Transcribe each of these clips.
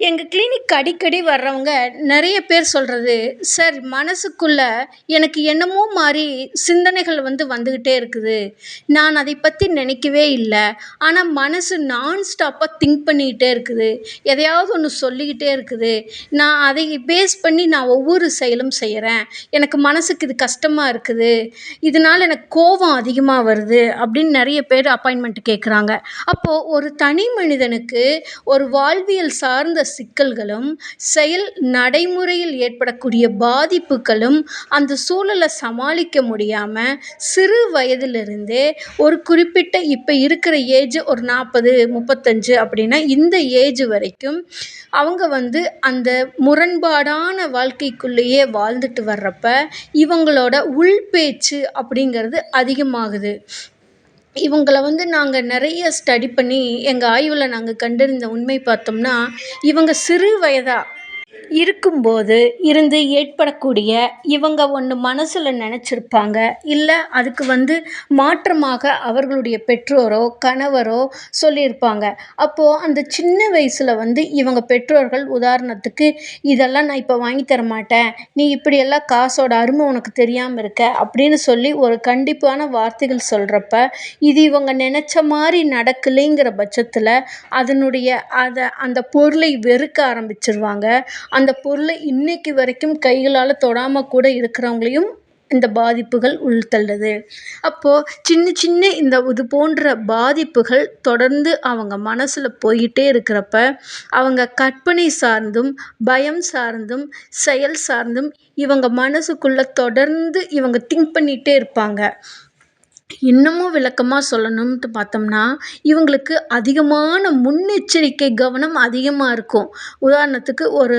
எங்கள் கிளினிக் அடிக்கடி வர்றவங்க நிறைய பேர் சொல்கிறது சார் மனசுக்குள்ள எனக்கு என்னமோ மாதிரி சிந்தனைகள் வந்து வந்துக்கிட்டே இருக்குது. நான் அதை பற்றி நினைக்கவே இல்லை. ஆனால் மனசு நான் ஸ்டாப்பாக திங்க் பண்ணிக்கிட்டே இருக்குது. எதையாவது ஒன்று சொல்லிக்கிட்டே இருக்குது. நான் அதை பேஸ் பண்ணி நான் ஒவ்வொரு செயலும் செய்கிறேன் எனக்கு மனசுக்கு இது கஷ்டமாக இருக்குது. இதனால் எனக்கு கோபம் அதிகமாக வருது. அப்படின்னு நிறைய பேர் அப்பாயின்மெண்ட் கேட்குறாங்க அப்போது ஒரு தனி மனிதனுக்கு ஒரு வாழ்வியல் சார்ந்த சிக்கல்களும் செயல் நடைமுறையில் ஏற்படக்கூடிய பாதிப்புகளும் அந்த சூழலை சமாளிக்க முடியாமல் சிறு வயதிலிருந்தே ஒரு குறிப்பிட்ட இப்போ இருக்கிற ஏஜ் ஒரு நாற்பது முப்பத்தஞ்சு அப்படின்னா இந்த ஏஜ் வரைக்கும் அவங்க வந்து அந்த முரண்பாடான வாழ்க்கைக்குள்ளேயே வாழ்ந்துட்டு வர்றப்ப இவங்களோட உள் பேச்சு அப்படிங்கிறது அதிகமாகுது. இவங்கள வந்து நாங்கள் நிறைய ஸ்டடி பண்ணி எங்கள் ஆய்வில் நாங்கள் கண்டறிந்த உண்மை பார்த்தோம்னா இவங்க சிறு வயதாக இருக்கும்போது இருந்து ஏற்படக்கூடிய இவங்க ஒன்று மனசில் நினச்சிருப்பாங்க. இல்லை அதுக்கு வந்து மாற்றமாக அவர்களுடைய பெற்றோரோ கணவரோ சொல்லியிருப்பாங்க. அப்போது அந்த சின்ன வயசில் வந்து இவங்க பெற்றோர்கள் உதாரணத்துக்கு இதெல்லாம் நான் இப்போ வாங்கி தர மாட்டேன். நீ இப்படியெல்லாம் காசோட அருமை உனக்கு தெரியாமல் இருக்க. அப்படின்னு சொல்லி ஒரு கண்டிப்பான வார்த்தைகள் சொல்கிறப்ப இது இவங்க நினச்ச மாதிரி நடக்கலைங்கிற பட்சத்தில் அதனுடைய அதை அந்த பொருளை வெறுக்க ஆரம்பிச்சிருவாங்க. அந்த பொருளை இன்னைக்கு வரைக்கும் கைகளால் தொடாமல் கூட இருக்கிறவங்களையும் இந்த பாதிப்புகள் உள்தள்ளுது. அப்போது சின்ன சின்ன இந்த இது போன்ற பாதிப்புகள் தொடர்ந்து அவங்க மனசில் போயிட்டே இருக்கிறப்ப அவங்க கற்பனை சார்ந்தும் பயம் சார்ந்தும் செயல் சார்ந்தும் இவங்க மனசுக்குள்ளே தொடர்ந்து இவங்க திங்க் பண்ணிகிட்டே இருப்பாங்க. இன்னமும் விளக்கமாக சொல்லணும்ட்டு பார்த்தோம்னா இவங்களுக்கு அதிகமான முன்னெச்சரிக்கை கவனம் அதிகமாக இருக்கும். உதாரணத்துக்கு ஒரு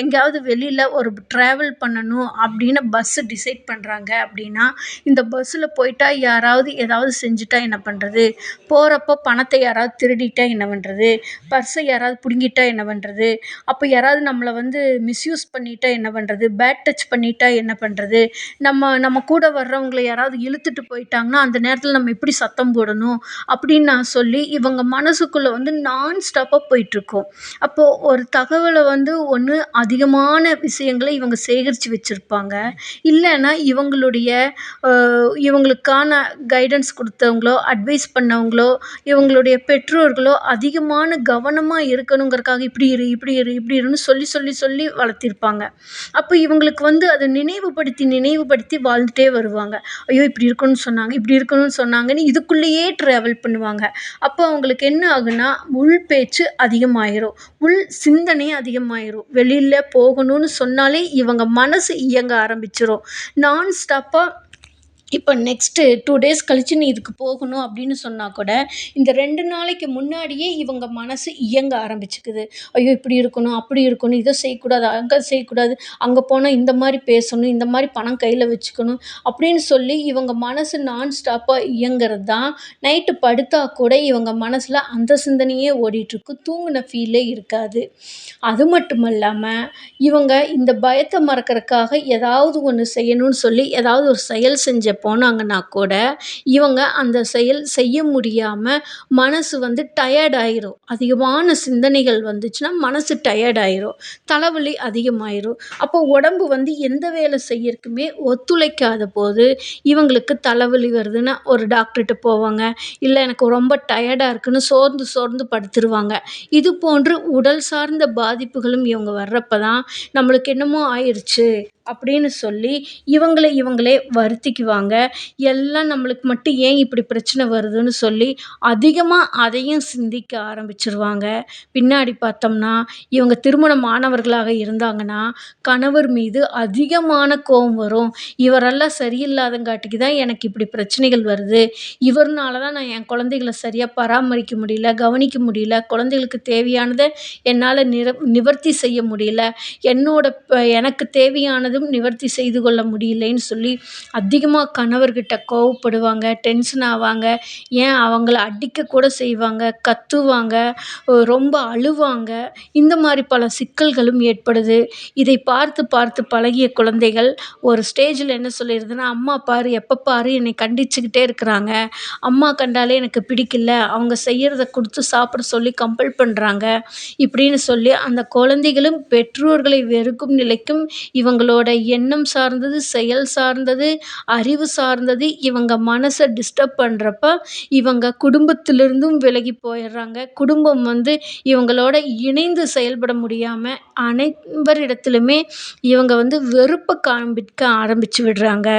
எங்கேயாவது வெளியில் ஒரு ட்ராவல் பண்ணணும் அப்படின்னு பஸ்ஸு டிசைட் பண்ணுறாங்க அப்படின்னா இந்த பஸ்ஸில் போயிட்டா யாராவது ஏதாவது செஞ்சுட்டா என்ன பண்ணுறது போகிறப்போ பணத்தை யாராவது திருடிட்டா என்ன பண்ணுறது பர்ஸை யாராவது பிடுங்கிட்டா என்ன பண்ணுறது அப்போ யாராவது நம்மளை வந்து மிஸ்யூஸ் பண்ணிட்டா என்ன பண்ணுறது பேட் டச் பண்ணிட்டா என்ன பண்ணுறது நம்ம நம்ம கூட வர்றவங்களை யாராவது இழுத்துட்டு போயிட்டாங்கன்னா அந்த நேரத்தில் நம்ம எப்படி சத்தம் போடணும் அப்படின்னு நான் சொல்லி இவங்க மனசுக்குள்ளே வந்து நான் ஸ்டாப்பாக போயிட்டுருக்கும். அப்போது ஒரு தகவலை வந்து ஒன்று அதிகமான விஷயங்களை இவங்க சேகரித்து வச்சுருப்பாங்க. இல்லைன்னா இவங்களுடைய இவங்களுக்கான கைடன்ஸ் கொடுத்தவங்களோ அட்வைஸ் பண்ணவங்களோ இவங்களுடைய பெற்றோர்களோ அதிகமான கவனமாக இருக்கணுங்கிறக்காக இப்படி இரு இப்படி இரு இப்படி இருன்னு சொல்லி சொல்லி சொல்லி வளர்த்திருப்பாங்க. அப்போ இவங்களுக்கு வந்து அதை நினைவுபடுத்தி நினைவுபடுத்தி வாழ்ந்துட்டே வருவாங்க. ஐயோ இப்படி இருக்கணும்னு சொன்னாங்க இப்படி இருக்கணும்னு சொன்னாங்கன்னு இதுக்குள்ளேயே ட்ராவல் பண்ணுவாங்க. அப்போ அவங்களுக்கு என்ன ஆகுன்னா உள் பேச்சு அதிகமாயிரும். உள் சிந்தனை அதிகமாயிரும். வெளியில் போகணும்னு சொன்னாலே இவங்க மனசு இயங்க ஆரம்பிச்சிடும் நான் ஸ்டாப்பாக இப்போ நெக்ஸ்ட்டு டூ டேஸ் கழித்து நீ இதுக்கு போகணும் அப்படின்னு சொன்னால் கூட இந்த ரெண்டு நாளைக்கு முன்னாடியே இவங்க மனசு இயங்க ஆரம்பிச்சுக்குது. ஐயோ இப்படி இருக்கணும் அப்படி இருக்கணும் இதை செய்யக்கூடாது அங்கே செய்யக்கூடாது அங்கே போனால் இந்த மாதிரி பேசணும் இந்த மாதிரி பணம் கையில் வச்சுக்கணும் அப்படின்னு சொல்லி இவங்க மனசு நான் ஸ்டாப்பாக இயங்கிறது தான் நைட்டு படுத்தா கூட இவங்க மனசில் அந்த சிந்தனையே ஓடிட்டுருக்கு. தூங்கின ஃபீலே இருக்காது. அது மட்டும் இல்லாமல் இவங்க இந்த பயத்தை மறக்கிறதுக்காக ஏதாவது ஒன்று செய்யணும்னு சொல்லி ஏதாவது ஒரு செயல் செஞ்ச போனாங்கன்னா கூட. இவங்க அந்த செயல் செய்ய முடியாமல் மனசு வந்து டயர்ட் ஆயிரும். அதிகமான சிந்தனைகள் வந்துச்சுன்னா மனசு டயர்ட் ஆயிரும். தலைவலி அதிகமாயிரும். அப்போ உடம்பு வந்து எந்த வேலை செய்யறதுக்குமே ஒத்துழைக்காத போது இவங்களுக்கு தலைவலி வருதுன்னா ஒரு டாக்டர்கிட்ட போவாங்க. இல்லை எனக்கு ரொம்ப டயர்டாக இருக்குன்னு சோர்ந்து சோர்ந்து படுத்துருவாங்க. இது போன்று உடல் சார்ந்த பாதிப்புகளும் இவங்க வர்றப்ப தான் நம்மளுக்கு என்னமோ ஆயிடுச்சு அப்படின்னு சொல்லி இவங்களை இவங்களே வருத்திக்குவாங்க. எல்லாம் நம்மளுக்கு மட்டும் ஏன் இப்படி பிரச்சனை வருதுன்னு சொல்லி அதிகமாக அதையும் சிந்திக்க ஆரம்பிச்சிருவாங்க. பின்னாடி பார்த்தோம்னா இவங்க திருமணம் ஆனவர்களாக இருந்தாங்கன்னா கணவர் மீது அதிகமான கோபம் வரும். இவரெல்லாம் சரியில்லாதங்காட்டிக்கு தான் எனக்கு இப்படி பிரச்சனைகள் வருது. இவர்னால தான் நான் என் குழந்தைகள சரியாக பராமரிக்க முடியல கவனிக்க முடியல குழந்தைகளுக்கு தேவையானதை என்னால் நிர நிவர்த்தி செய்ய முடியல. என்னோட எனக்கு தேவையானது சொன்னதும் நிவர்த்தி செய்து கொள்ள முடியலைன்னு சொல்லி அதிகமாக கணவர்கிட்ட கோவப்படுவாங்க டென்ஷன் ஆவாங்க. ஏன்? அவங்கள அடிக்க கூட செய்வாங்க கத்துவாங்க ரொம்ப அழுவாங்க. இந்த மாதிரி பல சிக்கல்களும் ஏற்படுது. இதை பார்த்து பார்த்து பழகிய குழந்தைகள் ஒரு ஸ்டேஜில் என்ன சொல்லிடுதுன்னா அம்மா பாரு எப்போ பாரு என்னை கண்டிச்சுக்கிட்டே இருக்கிறாங்க. அம்மா கண்டாலே எனக்கு பிடிக்கல. அவங்க செய்கிறத கொடுத்து சாப்பிட சொல்லி கம்பல் பண்ணுறாங்க இப்படின்னு சொல்லி அந்த குழந்தைகளும் பெற்றோர்களை வெறுக்கும் நிலைக்கும் இவங்களோட எண்ணம் சார்ந்தது செயல் சார்ந்தது அறிவு சார்ந்தது இவங்க மனசை டிஸ்டர்ப் பண்ணுறப்ப இவங்க குடும்பத்திலிருந்தும் விலகி போயிடுறாங்க. குடும்பம் வந்து இவங்களோட இணைந்து செயல்பட முடியாமல் அனைவரிடத்திலுமே இவங்க வந்து வெறுப்பை காண்பிக்க ஆரம்பித்து விடுறாங்க.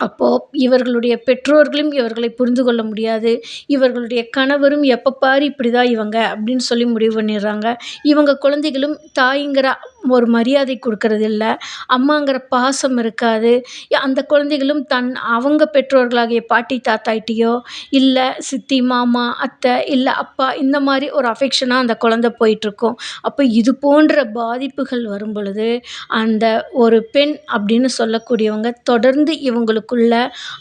அப்போது இவர்களுடைய பெற்றோர்களும் இவர்களை புரிந்து கொள்ள முடியாது. இவர்களுடைய கணவரும் எப்போ பாரு இப்படி தான் இவங்க அப்படின்னு சொல்லி முடிவு பண்ணிடுறாங்க. இவங்க குழந்தைகளும் தாய்ங்கிற ஒரு மரியாதை கொடுக்கறது இல்லை. அம்மாங்கிற பாசம் இருக்காது. அந்த குழந்தைகளும் தன் அவங்க பெற்றோர்களாகிய பாட்டி தாத்தாகிட்டயோ இல்லை சித்தி மாமா அத்தை இல்லை அப்பா இந்த மாதிரி ஒரு அஃபெக்ஷனாக அந்த குழந்த போயிட்டுருக்கும். அப்போ இது போன்ற பாதிப்புகள் வரும் பொழுது அந்த ஒரு பெண் அப்படின்னு சொல்லக்கூடியவங்க தொடர்ந்து இவங்களுக்குள்ள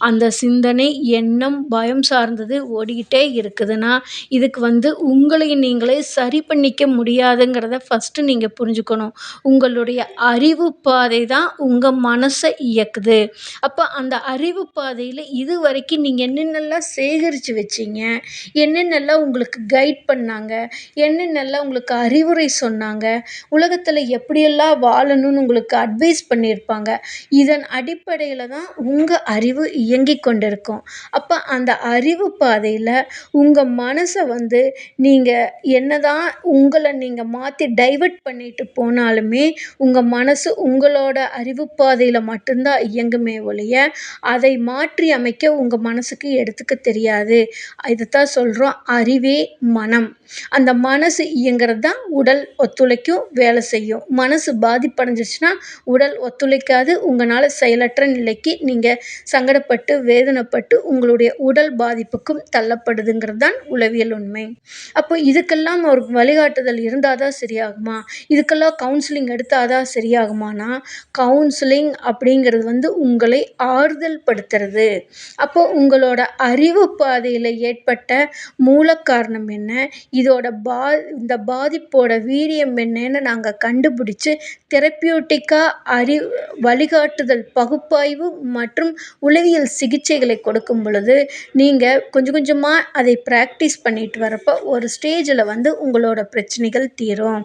அந்த சிந்தனை எண்ணம் பயம் சார்ந்தது ஓடிக்கிட்டே இருக்குதுன்னா இதுக்கு வந்து உங்களை நீங்களே சரி பண்ணிக்க முடியாதுங்கிறத ஃபஸ்ட்டு நீங்கள் புரிஞ்சுக்கணும். உங்களுடைய அறிவு பாதை தான் உங்கள் மனசை இயக்குது. அப்போ அந்த அறிவு பாதையில் இது வரைக்கும் நீங்கள் என்னென்னலாம் சேகரித்து வச்சீங்க? என்னென்னலாம் உங்களுக்கு கைட் பண்ணாங்க? என்னென்னலாம் உங்களுக்கு அறிவுரை சொன்னாங்க? உலகத்தில் எப்படியெல்லாம் வாழணும்னு உங்களுக்கு அட்வைஸ் பண்ணியிருப்பாங்க? இதன் அடிப்படையில் தான் உங்கள் அறிவு இயங்கி கொண்டிருக்கும். அப்போ அந்த அறிவு பாதையில் உங்கள் மனசை வந்து நீங்கள் என்னதான் உங்களை நீங்கள் மாற்றி டைவர்ட் பண்ணிட்டு போனாலும் உங்கள் மனசு உங்களோட அறிவு பாதையில் மட்டும்தான் இயங்குமே ஒழிய அதை மாற்றி அமைக்க உங்கள் மனசுக்கு எடுத்துக்க தெரியாது. இதைத்தான் சொல்கிறோம் அறிவே மனம். அந்த மனசு இயங்குறது தான் உடல் ஒத்துழைக்கும் வேலை செய்யும். மனசு பாதிப்படைஞ்சிருச்சுன்னா உடல் ஒத்துழைக்காது. உங்களால் செயலற்ற நிலைக்கு நீங்கள் சங்கடப்பட்டு வேதனைப்பட்டு உங்களுடைய உடல் பாதிப்புக்கும் தள்ளப்படுதுங்கிறது தான் உளவியல் உண்மை. அப்போ இதுக்கெல்லாம் ஒரு வழிகாட்டுதல் இருந்தால் தான் சரியாகுமா? இதுக்கெல்லாம் கவுன்சிலிங் எடுத்தால் தான் சரியாகுமானா கவுன்சிலிங் அப்படிங்கிறது வந்து உங்களை ஆறுதல் படுத்துறது. அப்போ உங்களோட அறிவு பாதையில் ஏற்பட்ட மூல காரணம் என்ன? இதோட பா இந்த பாதிப்போட வீரியம் என்னன்னு நாங்கள் கண்டுபிடிச்சு தெரப்பியூட்டிக்காக அறி வழிகாட்டுதல் பகுப்பாய்வு மற்றும் உளவியல் சிகிச்சைகளை கொடுக்கும் பொழுது நீங்கள் கொஞ்சம் கொஞ்சமாக அதை ப்ராக்டிஸ் பண்ணிட்டு வரப்போ ஒரு ஸ்டேஜில் வந்து உங்களோட பிரச்சனைகள் தீரும்.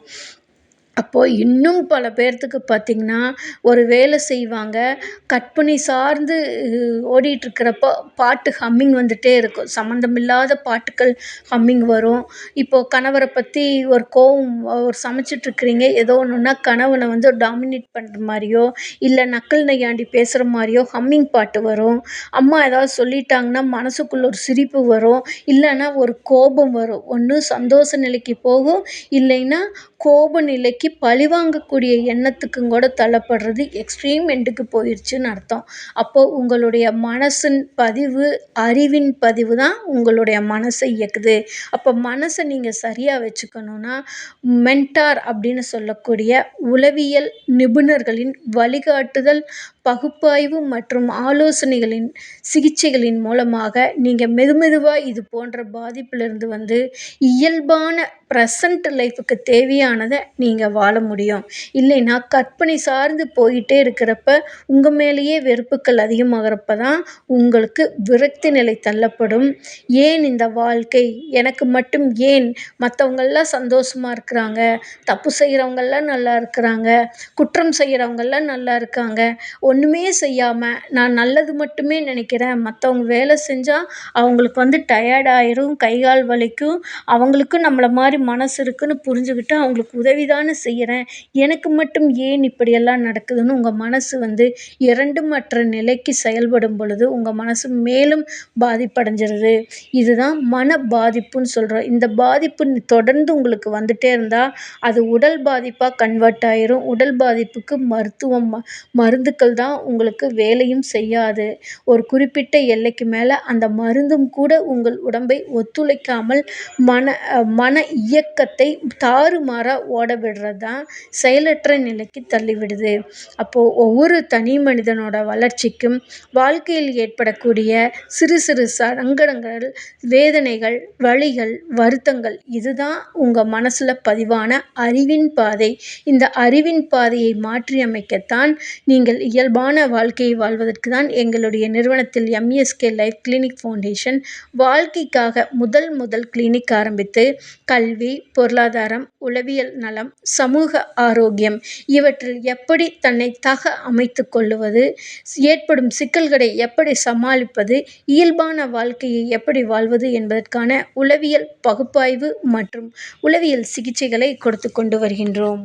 அப்போது இன்னும் பல பேர்த்துக்கு பார்த்திங்கன்னா ஒரு வேலை செய்வாங்க. கற்பனை சார்ந்து ஓடிட்டுருக்கிறப்போ பாட்டு ஹம்மிங் வந்துகிட்டே இருக்கும். சம்மந்தமில்லாத பாட்டுக்கள் ஹம்மிங் வரும். இப்போது கணவரை பற்றி ஒரு கோவம் ஒரு சமைச்சிட்ருக்குறீங்க ஏதோ ஒன்றுன்னா கணவனை வந்து டாமினேட் பண்ணுற மாதிரியோ இல்லை நக்கல் நையாண்டி பேசுகிற மாதிரியோ ஹம்மிங் பாட்டு வரும். அம்மா ஏதாவது சொல்லிட்டாங்கன்னா மனசுக்குள்ள ஒரு சிரிப்பு வரும். இல்லைன்னா ஒரு கோபம் வரும். ஒன்று சந்தோஷ நிலைக்கு போகும். இல்லைன்னா கோப நிலைக்கு பழிவாங்கக்கூடிய எண்ணத்துக்கும் கூட தள்ளப்படுறது எக்ஸ்ட்ரீம் எண்டுக்கு போயிடுச்சுன்னு அர்த்தம். அப்போது உங்களுடைய மனசின் பதிவு அறிவின் பதிவு தான் உங்களுடைய மனசை இயக்குது. அப்போ மனசை நீங்கள் சரியாக வச்சுக்கணுன்னா மென்டார் அப்படின்னு சொல்லக்கூடிய உளவியல் நிபுணர்களின் வழிகாட்டுதல் பகுப்பாய்வு மற்றும் ஆலோசனைகளின் சிகிச்சைகளின் மூலமாக நீங்கள் மெதுமெதுவாக இது போன்ற பாதிப்பிலிருந்து வந்து இயல்பான ப்ரெசண்ட் லைஃபுக்கு தேவையானதை நீங்கள் வாழ முடியும். இல்லைன்னா கற்பனை சார்ந்து போயிட்டே இருக்கிறப்ப உங்கள் மேலேயே வெறுப்புக்கள் அதிகமாகிறப்ப தான் உங்களுக்கு விரக்தி நிலை தள்ளப்படும். ஏன் இந்த வாழ்க்கை? எனக்கு மட்டும் ஏன்? மற்றவங்கள்லாம் சந்தோஷமாக இருக்கிறாங்க. தப்பு செய்கிறவங்கெல்லாம் நல்லா இருக்கிறாங்க. குற்றம் செய்கிறவங்கெல்லாம் நல்லா இருக்காங்க. ஒன்றுமே செய்யாமல் நான் நல்லது மட்டுமே நினைக்கிறேன். மற்றவங்க வேலை செஞ்சால் அவங்களுக்கு வந்து டயர்ட் ஆயிரும். கை கால் வலிக்கும். அவங்களுக்கும் நம்மளை மாதிரி மனசு இருக்குன்னு புரிஞ்சுக்கிட்டு அவங்களுக்கு உதவி தானே செய்கிறேன் எனக்கு மட்டும் ஏன் இப்படியெல்லாம் நடக்குதுன்னு உங்கள் மனசு வந்து இரண்டுமற்ற நிலைக்கு செயல்படும் பொழுது உங்கள் மனசு மேலும் பாதிப்படைஞ்சிருது. இதுதான் மன பாதிப்புன்னு சொல்கிறோம் இந்த பாதிப்பு தொடர்ந்து உங்களுக்கு வந்துட்டே இருந்தால் அது உடல் பாதிப்பாக கன்வெர்ட் ஆயிரும். உடல் பாதிப்புக்கு மருத்துவம் மருந்துக்கள் தான் உங்களுக்கு வேலையும் செய்யாது. ஒரு குறிப்பிட்ட எல்லைக்கு மேலே அந்த மருந்தும் கூட உங்கள் உடம்பை ஒத்துழைக்காமல் மன மன இயக்கத்தை தாறுமாறாக ஓட விடுறது. தான் செயலற்ற நிலைக்கு தள்ளிவிடுது. அப்போது ஒவ்வொரு தனி மனிதனோட வளர்ச்சிக்கும் வாழ்க்கையில் ஏற்படக்கூடிய சிறு சிறு சங்கடங்கள் வேதனைகள் வலிகள் வருத்தங்கள் இதுதான் உங்கள் மனசில் பதிவான அறிவின் பாதை. இந்த அறிவின் பாதையை மாற்றி அமைக்கத்தான் நீங்கள் இயல்பான வாழ்க்கையை வாழ்வதற்கு தான் எங்களுடைய நிறுவனத்தில் எம்இஎஸ்கே லைஃப் கிளினிக் ஃபவுண்டேஷன் வாழ்க்கைக்காக முதல் முதல் கிளினிக் ஆரம்பித்து கல்வி பொருளாதாரம் உளவியல் நலம் சமூக ஆரோக்கியம். இவற்றில் எப்படி தன்னை தக அமைத்து கொள்ளுவது? ஏற்படும் சிக்கல்களை எப்படி சமாளிப்பது? இயல்பான வாழ்க்கையை எப்படி வாழ்வது என்பதற்கான உளவியல் பகுப்பாய்வு மற்றும் உளவியல் சிகிச்சைகளை கொடுத்து கொண்டு வருகின்றோம்.